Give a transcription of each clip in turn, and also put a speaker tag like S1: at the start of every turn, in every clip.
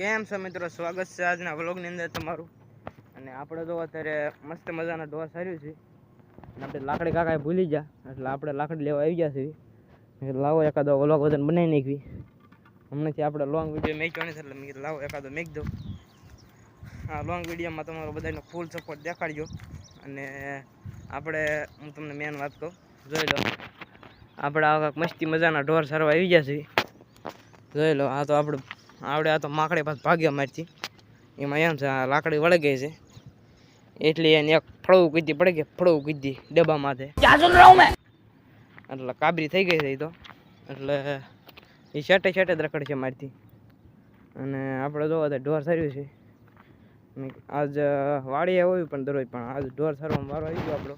S1: કેમ છો મિત્રો? સ્વાગત છે આજના વ્લોગની અંદર તમારું. અને આપણે તો અત્યારે મસ્ત મજાના ઢોર સાર્યું છે. અને આપણે લાકડી કાકાએ ભૂલી ગયા, એટલે આપણે લાકડી લેવા આવી ગયા છીએ. લાવો એકાદો વ્લોગ વજન બનાવી નાખવી. હમણાંથી આપણે લોંગ વીડિયો મેક્યો નથી, એટલે મેં લાવો એકાદો મેક દો આ લોંગ વિડીયોમાં તમારો બધાનો ફૂલ સપોર્ટ દેખાડજો. અને આપણે, હું તમને મેન વાત કહું, જોઈ લો. આપણે આ કાંઈક મસ્તી મજાના ઢોર સારવા આવી ગયા છીએ. જોઈ લો, આ તો આપણે આવડે આ તો માકડી પાછ ભાગ્યા મારથી. એમાં એમ છે લાકડી વળી ગઈ છે. એટલે એને એક ફળવું કીધી પડે કે ફળવું કીધી ડબ્બા માથે. એટલે કાબરી થઈ ગઈ છે એ તો. એટલે એ શેટે શેટે જ રખડ છે મારથી. અને આપણે જોવા તો ઢોર સાર્યું છે. આજ વાડીએ હોય પણ દરરોજ પણ આજ ઢોર સારવામાં વારો આવી ગયો આપણો.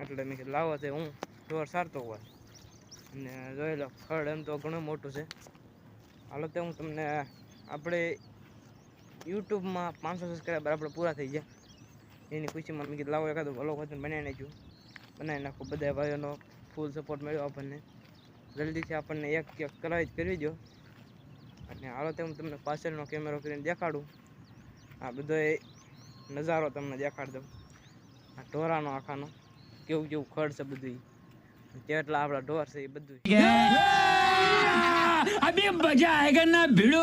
S1: એટલે મેં લાવો છે હું ઢોર સારતો હોય. અને જોઈ લો ખડ એમ તો ઘણું મોટું છે. હાલો તે હું તમને આપણે યુટ્યુબમાં પાંચસો સબસ્ક્રાઈબર આપણે પૂરા થઈ ગયા. એની ખુશીમાં મેં કીધું, લાવો એકાદો ભલો વચન બનાવી નાખ્યું બનાવી નાખો, બધા ભાઈઓનો ફૂલ સપોર્ટ મળ્યો આપણને. જલ્દીથી આપણને એક એક કરાવી જ કરવી દો અને હાલો તે હું તમને પાછળનો કેમેરો કરીને દેખાડું. આ બધો નજારો તમને દેખાડ દઉં. આ ઢોરાનો આખાનો, કેવું કેવું ખડ છે બધું જેટલા આપડા ઢોર છે એ બધું
S2: આ બે મજા આયગા ના ભીડો.